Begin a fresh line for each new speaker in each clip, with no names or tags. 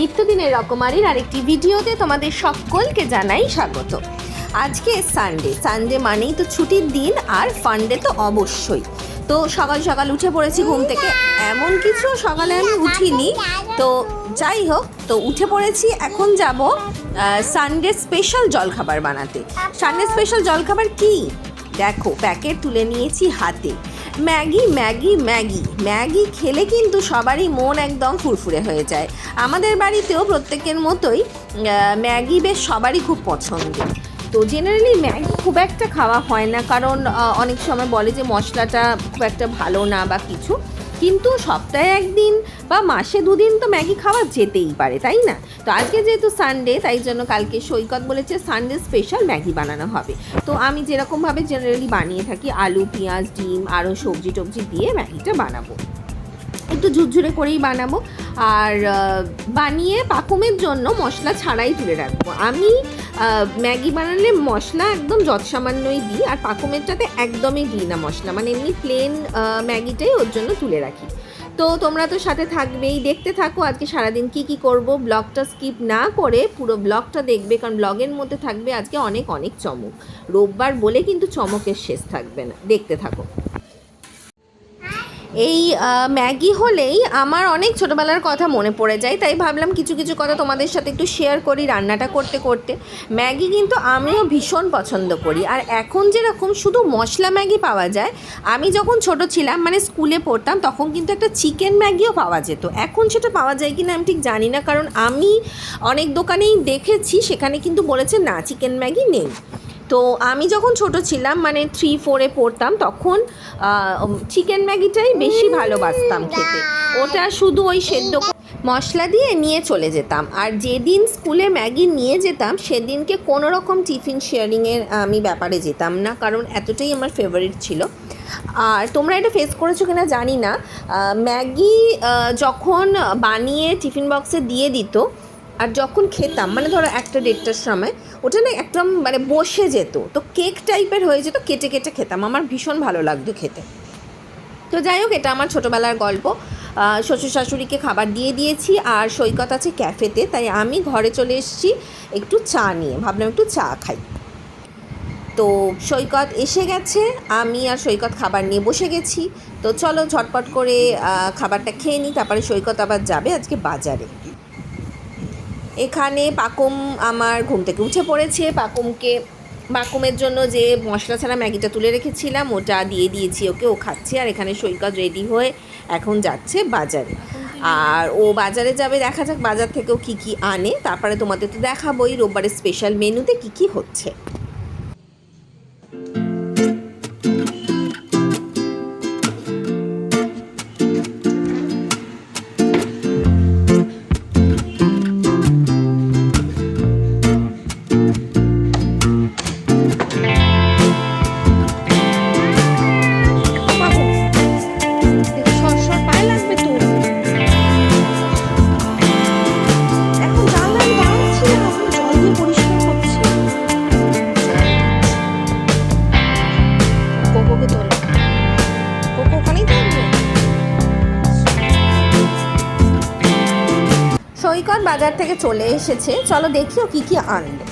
নিত্যদিনের রকমারির আরেকটি ভিডিওতে তোমাদের সকলকে জানাই স্বাগত। আজকে সানডে সানডে মানেই তো ছুটির দিন আর ফান্ডে তো অবশ্যই। তো সকাল সকাল উঠে পড়েছি ঘুম থেকে। এমন কিছু সকালে আমি উঠিনি। তো যাই হোক, তো উঠে পড়েছি। এখন যাব সানডে স্পেশাল জলখাবার বানাতে। সানডে স্পেশাল জলখাবার কি? দেখো, প্যাকেট তুলে নিয়েছি হাতে। Maggi Maggi Maggi. ম্যাগি খেলে কিন্তু সবারই মন একদম ফুরফুরে হয়ে যায়। আমাদের বাড়িতেও প্রত্যেকের মতোই ম্যাগি বেশ সবারই খুব পছন্দের। তো জেনারেলি ম্যাগি খুব একটা খাওয়া হয় না। কারণ অনেক সময় বলে যে মশলাটা খুব একটা ভালো না বা কিছু। কিন্তু সপ্তাহে একদিন বা মাসে দুদিন তো ম্যাগি খাওয়া যেতেই পারে, তাই না? তো আজকে যেহেতু সানডে তাই জন্য কালকে সৈকত বলেছে সানডে স্পেশাল ম্যাগি বানানো হবে। তো আমি যেরকমভাবে জেনারেলি বানিয়ে থাকি, আলু, পেঁয়াজ, ডিম, আরও সবজি টবজি দিয়ে ম্যাগিটা বানাবো। একটু ঝুরঝুরে করেই বানাবো। আর বানিয়ে পাকুমের জন্য মশলা ছাড়াই তুলে রাখব। আমি ম্যাগি বানালে মশলা একদম যৎসামান্যই দিই, আর পাকুমেরটাতে একদমই দিই না মশলা। মানে এমনি প্লেন ম্যাগিটাই ওর জন্য তুলে রাখি। তো তোমরা তো সাথে থাকবেই, দেখতে থাকো আজকে সারাদিন কি কি করব, ব্লগটা স্কিপ না করে পুরো ব্লগটা দেখবে, কারণ ব্লগের মধ্যে থাকবে আজকে অনেক অনেক চমক। রোববার বলে কিন্তু চমকের শেষ থাকবে না। দেখতে থাকো। এই ম্যাগি হলেই আমার অনেক ছোটোবেলার কথা মনে পড়ে যায়, তাই ভাবলাম কিছু কিছু কথা তোমাদের সাথে একটু শেয়ার করি রান্নাটা করতে করতে। ম্যাগি কিন্তু আমিও ভীষণ পছন্দ করি। আর এখন যেরকম শুধু মশলা ম্যাগি পাওয়া যায়, আমি যখন ছোট ছিলাম মানে স্কুলে পড়তাম, তখন কিন্তু একটা চিকেন ম্যাগিও পাওয়া যেত। এখন সেটা পাওয়া যায় কি না আমি ঠিক জানি না, কারণ আমি অনেক দোকানেই দেখেছি, সেখানে কিন্তু বলেছে, না, চিকেন ম্যাগি নেই। তো আমি যখন ছোট ছিলাম মানে থ্রি ফোরে পড়তাম তখন চিকেন ম্যাগিটাই বেশি ভালোবাসতাম খেতে। ওটা শুধু ওই সেদ্ধ মশলা দিয়ে নিয়ে চলে যেতাম। আর যেদিন স্কুলে ম্যাগি নিয়ে যেতাম সেদিনকে কোনো রকম টিফিন শেয়ারিংয়ের আমি ব্যাপারে যেতাম না কারণ এতটাই আমার ফেভারিট ছিল। আর তোমরা এটা ফেস করেছ কিনা জানি না। ম্যাগি যখন বানিয়ে টিফিন বক্সে দিয়ে দিত আর যখন খেতাম মানে ধরো একটা দেড়টার সময়, ওটা না একদম মানে বসে যেত। তো কেক টাইপের হয়ে যেত, কেটে কেটে খেতাম। আমার ভীষণ ভালো লাগতো খেতে। তো যাই হোক, এটা আমার ছোটোবেলার গল্প। শ্বশুর শাশুড়িকে খাবার দিয়ে দিয়েছি, আর সৈকত আছে ক্যাফেতে, তাই আমি ঘরে চলে এসেছি একটু চা নিয়ে। ভাবলাম একটু চা খাই। তো সৈকত এসে গেছে, আমি আর সৈকত খাবার নিয়ে বসে গেছি। তো চলো ঝটপট করে খাবারটা খেয়ে নিই, তারপরে সৈকত আবার যাবে আজকে বাজারে। এখানে পাকুম আমার ঘুম থেকে উঠে পড়েছে। পাকুমকে, পাকুমের জন্য যে মশলা ছাড়া ম্যাগিটা তুলে রেখেছিলাম, ওটা দিয়ে দিয়েছি ওকে, ও খাচ্ছে আর এখানে সৈকত রেডি হয়ে এখন যাচ্ছে বাজারে। আর ও বাজারে যাবে, দেখা যাক বাজার থেকেও কি কি আনে, তারপরে তোমাদের তো দেখাবোই, রোববারের স্পেশাল মেনুতে কি কি হচ্ছে। বাজার থেকে চলে এসেছে। চলো দেখিও কি কি আনলো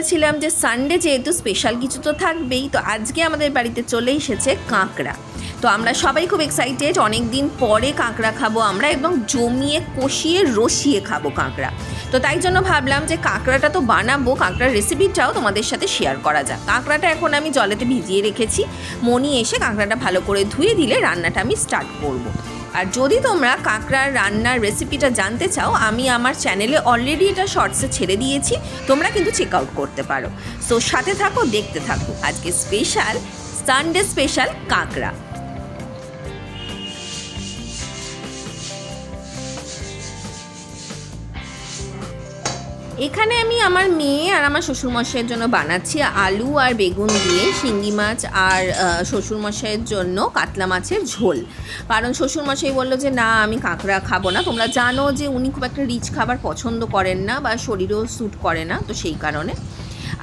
বলেছিলাম যে সানডে যেহেতু স্পেশাল কিছু তো থাকবেই, তো আজকে আমাদের বাড়িতে চলে এসেছে কাঁকড়া। তো আমরা সবাই খুব এক্সাইটেড অনেক দিন পরে কাঁকড়া খাব আমরা এবং জমিয়ে কষিয়ে রসিয়ে খাব কাঁকড়া। তো তাই জন্য ভাবলাম যে কাঁকড়াটা তো বানাবো, কাঁকড়ার রেসিপিটাও তোমাদের সাথে শেয়ার করা যাক। কাঁকড়াটা এখন আমি জলেতে ভিজিয়ে রেখেছি। মনি এসে কাঁকড়াটা ভালো করে ধুয়ে দিলে রান্নাটা আমি স্টার্ট করব। আর যদি তোমরা কাঁকড়ার রান্নার রেসিপিটা জানতে চাও, আমি আমার চ্যানেলে অলরেডি এটা শর্টসে ছেড়ে দিয়েছি। তোমরা কিন্তু চেক আউট করতে পারো। সো সাথে থাকো, দেখতে থাকো। আজকে স্পেশাল সানডে স্পেশাল কাঁকড়া। এখানে আমি আমার মেয়ে আর আমার শ্বশুরমশাইয়ের জন্য বানাচ্ছি আলু আর বেগুন দিয়ে, শিঙ্গি মাছ আর শ্বশুরমশাইয়ের জন্য কাতলা মাছের ঝোল। কারণ শ্বশুরমশাই বলল যে, না, আমি কাঁকড়া খাব না। তোমরা জানো যে উনি খুব একটা রিচ খাবার পছন্দ করেন না বা শরীরেও স্যুট করে না, তো সেই কারণে।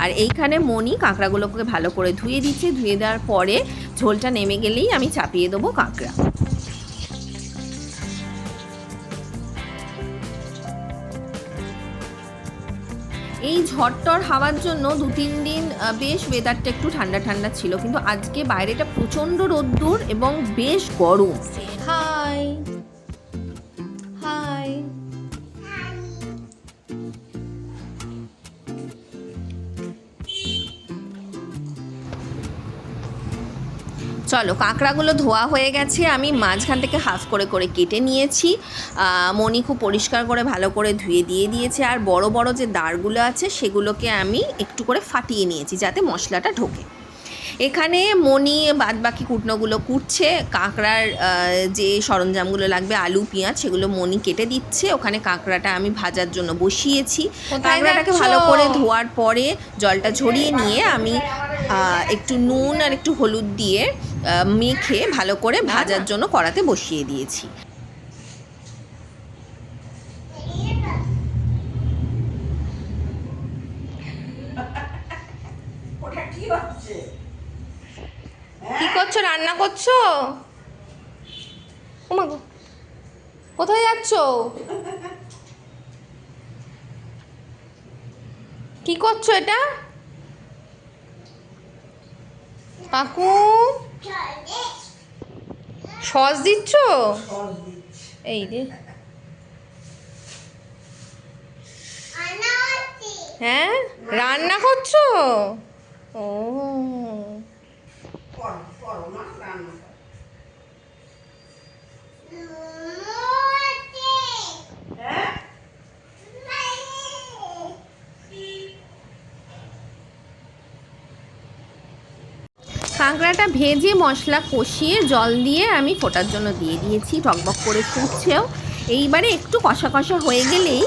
আর এইখানে মনি কাঁকড়াগুলোকে ভালো করে ধুয়ে দিচ্ছে। ধুয়ে দেওয়ার পরে ঝোলটা নেমে গেলেই আমি চাপিয়ে দেবো কাঁকড়া। এই ঝড়টর হাওয়ার জন্য দু তিন দিন বেশ ওয়েদারটা একটু ঠান্ডা ঠান্ডা ছিল। কিন্তু আজকে বাইরেটা প্রচণ্ড রোদ্দুর এবং বেশ গরম। হাই চলো কাঁকড়াগুলো ধোয়া হয়ে গেছে আমি মাঝখান থেকে হাফ করে করে কেটে নিয়েছি। মণি খুব পরিষ্কার করে ভালো করে ধুয়ে দিয়ে দিয়েছে আর বড় বড় যে দাঁড়গুলো আছে সেগুলোকে আমি একটু করে ফাটিয়ে নিয়েছি যাতে মশলাটা ঢোকে। এখানে মণি বাদ বাকি কুটনোগুলো কুটছে কাঁকড়ার যে সরঞ্জামগুলো লাগবে আলু পেঁয়াজ সেগুলো মণি কেটে দিচ্ছে ওখানে কাঁকড়াটা আমি ভাজার জন্য বসিয়েছি। কাঁকড়াটাকে ভালো করে ধোয়ার পরে জলটা ঝরিয়ে নিয়ে আমি একটু নুন আর একটু হলুদ দিয়ে মেখে ভালো করে ভাজার জন্য কড়াতে বসিয়ে দিয়েছি।
কি
করছ? রান্না করছ? ও কোথায় যাচ্ছ? কি করছ এটা? কাকু? সস দিচ্ছ? এই রে। হ্যাঁ? রান্না করছ? ও
করো করো মা রান্না করো হ্যাঁ
কাঁকড়াটা ভেজে মশলা কষিয়ে জল দিয়ে আমি ফোটার জন্য দিয়ে দিয়েছি। টকবক করে ফুটছেও। এইবারে একটু কষা কষা হয়ে গেলেই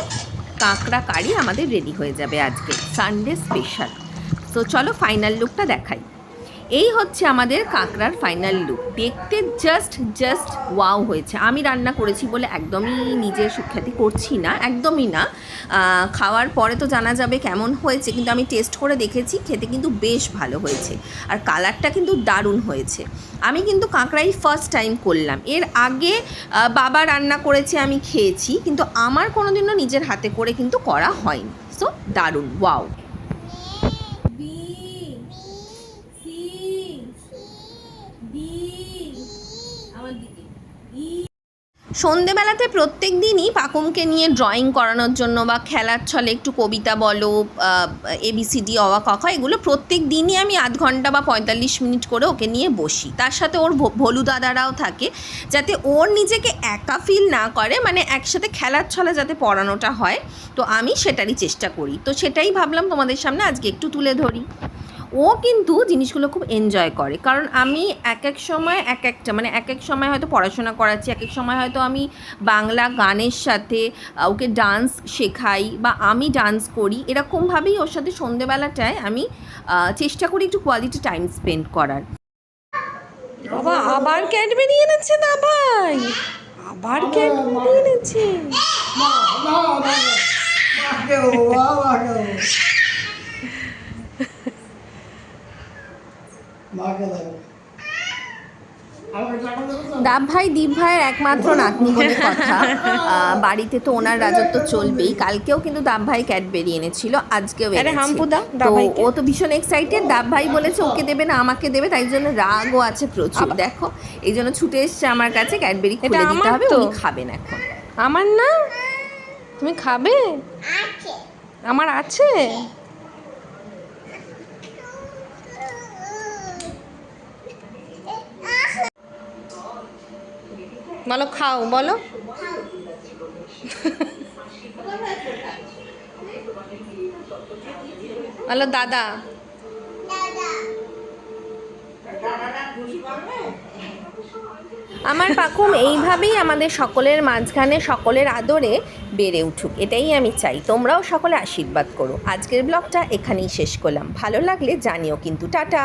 কাঁকড়া কারি আমাদের রেডি হয়ে যাবে আজকে। সানডে স্পেশাল তো চলো ফাইনাল লুকটা দেখাই। এই হচ্ছে আমাদের কাঁকড়ার ফাইনাল লুক দেখতে জাস্ট জাস্ট ওয়াও হয়েছে। আমি রান্না করেছি বলে একদমই নিজের সুখ্যাতি করছি না, একদমই না। খাওয়ার পরে তো জানা যাবে কেমন হয়েছে, কিন্তু আমি টেস্ট করে দেখেছি, খেতে কিন্তু বেশ ভালো হয়েছে। আর কালারটা কিন্তু দারুণ হয়েছে। আমি কিন্তু কাঁকড়াই ফার্স্ট টাইম করলাম। এর আগে বাবা রান্না করেছে, আমি খেয়েছি, কিন্তু আমার কোনোদিনও নিজের হাতে করে কিন্তু করা হয়নি। সো দারুণ ওয়াও সন্ধেবেলাতে প্রত্যেক দিনই পাকুমকে নিয়ে ড্রয়িং করানোর জন্য বা খেলার ছলে একটু কবিতা বলো এবিসিডি অওয়া কখা এগুলো প্রত্যেক দিনই আমি আধ ঘণ্টা বা পঁয়তাল্লিশ মিনিট করে ওকে নিয়ে বসি। তার সাথে ওর ভলু দাদারাও থাকে যাতে ওর নিজেকে একা ফিল না করে মানে একসাথে খেলার ছলে যাতে পড়ানোটা হয়, তো আমি সেটারই চেষ্টা করি। তো সেটাই ভাবলাম তোমাদের সামনে আজকে একটু তুলে ধরি। ও কিন্তু জিনিসগুলো খুব এনজয় করে কারণ আমি এক এক সময় এক একটা মানে এক এক সময় হয়তো পড়াশোনা করাচ্ছি এক এক সময় হয়তো আমি বাংলা গানের সাথে ওকে ডান্স শেখাই বা আমি ডান্স করি এরকমভাবেই ওর সাথে সন্ধেবেলাটায় আমি চেষ্টা করি একটু কোয়ালিটি টাইম স্পেন্ড করার
বাবা আবার ক্যাডবেরি এনেছে না ভাই আবার ক্যাডবেরি এনেছে
মাকে ও বাবাকে ও মাকে দেখো আমাকে টাকা দেবো
ভাই দীপ ভাইয়ের একমাত্র নাতনি বলে কথা। বাড়িতে তো ওনার রাজত্ব চলবেই। কালকেও কিন্তু দাব ভাই ক্যাডবেরি এনেছিল আজকেও তো ও তো ভীষণ এক্সাইটেড দাব ভাই বলেছে ওকে দেবে না আমাকে দেবে। তাই জন্য রাগও আছে প্রচুর। দেখো এই জন্য ছুটে এসছে আমার কাছে ক্যাডবেরি খুলে দিতে হবে। উনি খাবেন এখন।
আমার না? তুমি খাবে? আমার আছে। বলো, খাও, বলো। বলো, দাদা।
আমার পাকুম এইভাবেই আমাদের সকলের মাঝখানে, সকলের আদরে বেড়ে উঠুক, এটাই আমি চাই। তোমরাও সকলে আশীর্বাদ করো। আজকের ব্লগটা এখানেই শেষ করলাম। ভালো লাগলে জানিও কিন্তু। টাটা।